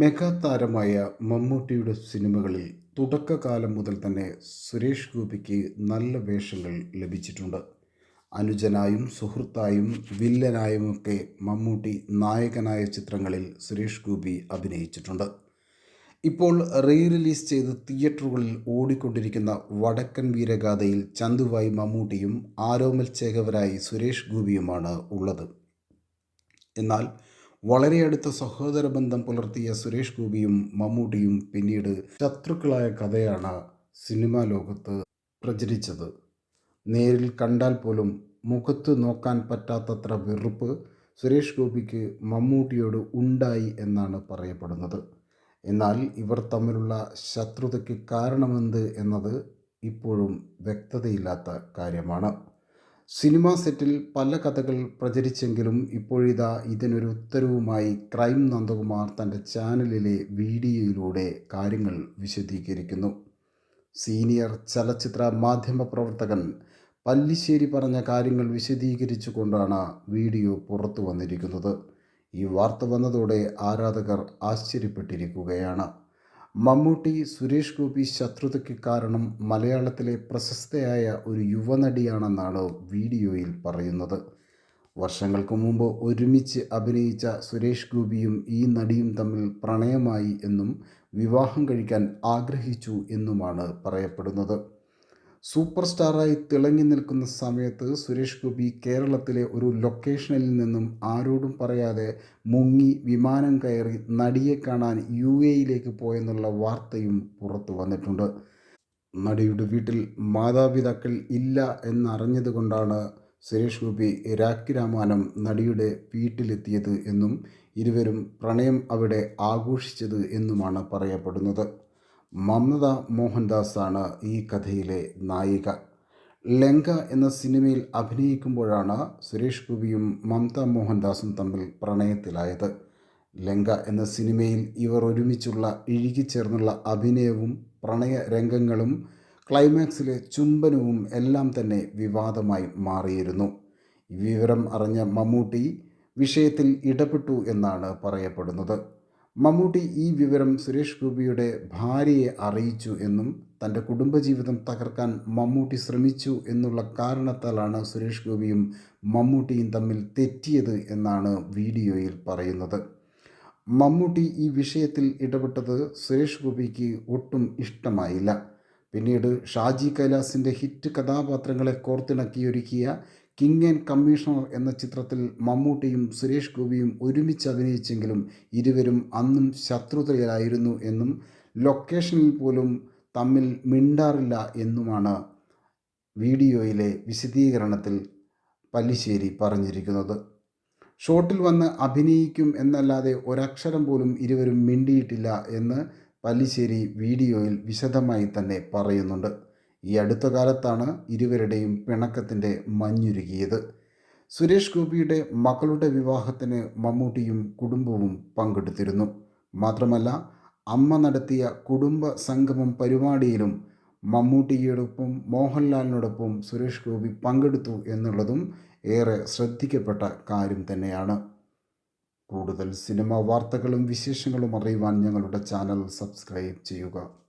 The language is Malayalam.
മെഗാ താരമായ മമ്മൂട്ടിയുടെ സിനിമകളിൽ തുടക്കകാലം മുതൽ തന്നെ സുരേഷ് ഗോപിക്ക് നല്ല വേഷങ്ങൾ ലഭിച്ചിട്ടുണ്ട്. അനുജനായും സുഹൃത്തായും വില്ലനായുമൊക്കെ മമ്മൂട്ടി നായകനായ ചിത്രങ്ങളിൽ സുരേഷ് ഗോപി അഭിനയിച്ചിട്ടുണ്ട്. ഇപ്പോൾ റീ റിലീസ് ചെയ്ത് തിയേറ്ററുകളിൽ ഓടിക്കൊണ്ടിരിക്കുന്ന വടക്കൻ വീരഗാഥയിൽ ചന്തുവായി മമ്മൂട്ടിയും ആരോമൽ ചേകവരായി സുരേഷ് ഗോപിയുമാണ് ഉള്ളത്. എന്നാൽ വളരെ അടുത്ത സഹോദര ബന്ധം പുലർത്തിയ സുരേഷ് ഗോപിയും മമ്മൂട്ടിയും പിന്നീട് ശത്രുക്കളായ കഥയാണ് സിനിമാ ലോകത്ത് പ്രചരിച്ചത്. നേരിൽ കണ്ടാൽ പോലും മുഖത്ത് നോക്കാൻ പറ്റാത്തത്ര വെറുപ്പ് സുരേഷ് ഗോപിക്ക് മമ്മൂട്ടിയോട് ഉണ്ടായി എന്നാണ് പറയപ്പെടുന്നത്. എന്നാൽ ഇവർ തമ്മിലുള്ള ശത്രുതയ്ക്ക് കാരണമെന്ത് എന്നത് ഇപ്പോഴും വ്യക്തതയില്ലാത്ത കാര്യമാണ്. സിനിമാ സെറ്റിൽ പല കഥകൾ പ്രചരിച്ചെങ്കിലും ഇപ്പോഴിതാ ഇതിനൊരു ഉത്തരവുമായി ക്രൈം നന്ദകുമാർ തന്റെ ചാനലിലെ വീഡിയോയിലൂടെ കാര്യങ്ങൾ വിശദീകരിക്കുന്നു. സീനിയർ ചലച്ചിത്ര മാധ്യമ പ്രവർത്തകൻ പല്ലിശ്ശേരി പറഞ്ഞ കാര്യങ്ങൾ വിശദീകരിച്ചു കൊണ്ടാണ് വീഡിയോ പുറത്തു വന്നിരിക്കുന്നത്. ഈ വാർത്ത വന്നതോടെ ആരാധകർ ആശ്ചര്യപ്പെട്ടിരിക്കുകയാണ്. മമ്മൂട്ടി സുരേഷ് ഗോപി ശത്രുതയ്ക്ക് കാരണം മലയാളത്തിലെ പ്രശസ്തയായ ഒരു യുവനടിയാണെന്നാണ് വീഡിയോയിൽ പറയുന്നത്. വർഷങ്ങൾക്ക് മുമ്പ് ഒരുമിച്ച് അഭിനയിച്ച സുരേഷ് ഗോപിയും ഈ നടിയും തമ്മിൽ പ്രണയമായി എന്നും വിവാഹം കഴിക്കാൻ ആഗ്രഹിച്ചു എന്നുമാണ് പറയപ്പെടുന്നത്. സൂപ്പർ സ്റ്റാറായി തിളങ്ങി നിൽക്കുന്ന സമയത്ത് സുരേഷ് ഗോപി കേരളത്തിലെ ഒരു ലൊക്കേഷനിൽ നിന്നും ആരോടും പറയാതെ മുങ്ങി വിമാനം കയറി നടിയെ കാണാൻ യു എയിലേക്ക് പോയെന്നുള്ള വാർത്തയും പുറത്തു വന്നിട്ടുണ്ട്. നടിയുടെ വീട്ടിൽ മാതാപിതാക്കൾ ഇല്ല എന്നറിഞ്ഞതുകൊണ്ടാണ് സുരേഷ് ഗോപി രാഖി രാമാനം നടിയുടെ വീട്ടിലെത്തിയത് എന്നും ഇരുവരും പ്രണയം അവിടെ ആഘോഷിച്ചത് എന്നുമാണ് പറയപ്പെടുന്നത്. മമത മോഹൻദാസാണ് ഈ കഥയിലെ നായിക. ലങ്ക എന്ന സിനിമയിൽ അഭിനയിക്കുമ്പോഴാണ് സുരേഷ് ഗോപിയും മമത മോഹൻദാസും തമ്മിൽ പ്രണയത്തിലായത്. ലങ്ക എന്ന സിനിമയിൽ ഇവർ ഒരുമിച്ചുള്ള ഇഴുകിച്ചേർന്നുള്ള അഭിനയവും പ്രണയ രംഗങ്ങളും ക്ലൈമാക്സിലെ ചുംബനവും എല്ലാം തന്നെ വിവാദമായി മാറിയിരുന്നു. വിവരം അറിഞ്ഞ മമ്മൂട്ടി വിഷയത്തിൽ ഇടപെട്ടു എന്നാണ് പറയപ്പെടുന്നത്. മമ്മൂട്ടി ഈ വിവരം സുരേഷ് ഗോപിയുടെ ഭാര്യയെ അറിയിച്ചു എന്നും തന്റെ കുടുംബജീവിതം തകർക്കാൻ മമ്മൂട്ടി ശ്രമിച്ചു എന്നുള്ള കാരണത്താലാണ് സുരേഷ് ഗോപിയും മമ്മൂട്ടിയും തമ്മിൽ തെറ്റിയത് എന്നാണ് വീഡിയോയിൽ പറയുന്നത്. മമ്മൂട്ടി ഈ വിഷയത്തിൽ ഇടപെട്ടത് സുരേഷ് ഗോപിക്ക് ഒട്ടും ഇഷ്ടമായില്ല. പിന്നീട് ഷാജി കൈലാസിന്റെ ഹിറ്റ് കഥാപാത്രങ്ങളെ കോർത്തിണക്കിയൊരുക്കിയ കിങ് ആൻഡ് കമ്മീഷണർ എന്ന ചിത്രത്തിൽ മമ്മൂട്ടിയും സുരേഷ് ഗോപിയും ഒരുമിച്ച് അഭിനയിച്ചെങ്കിലും ഇരുവരും അന്നും ശത്രുതയിലായിരുന്നു എന്നും ലൊക്കേഷനിൽ പോലും തമ്മിൽ മിണ്ടാറില്ല എന്നുമാണ് വീഡിയോയിലെ വിശദീകരണത്തിൽ പല്ലിശ്ശേരി പറഞ്ഞിരിക്കുന്നത്. ഷോട്ടിൽ വന്ന് അഭിനയിക്കും എന്നല്ലാതെ ഒരക്ഷരം പോലും ഇരുവരും മിണ്ടിയിട്ടില്ല എന്ന് പല്ലിശ്ശേരി വീഡിയോയിൽ വിശദമായി തന്നെ പറയുന്നുണ്ട്. ഈ അടുത്ത കാലത്താണ് ഇരുവരുടെയും പിണക്കത്തിന്റെ മഞ്ഞുരുകിയത്. സുരേഷ് ഗോപിയുടെ മക്കളുടെ വിവാഹത്തിന് മമ്മൂട്ടിയും കുടുംബവും പങ്കെടുത്തിരുന്നു. മാത്രമല്ല അമ്മ നടത്തിയ കുടുംബ സംഗമം പരിപാടിയിലും മമ്മൂട്ടിയോടൊപ്പം മോഹൻലാലിനോടൊപ്പം സുരേഷ് ഗോപി പങ്കെടുത്തു എന്നുള്ളതും ഏറെ ശ്രദ്ധിക്കപ്പെട്ട കാര്യം തന്നെയാണ്. കൂടുതൽ സിനിമ വാർത്തകളും വിശേഷങ്ങളും അറിയുവാൻ ഞങ്ങളുടെ ചാനൽ സബ്സ്ക്രൈബ് ചെയ്യുക.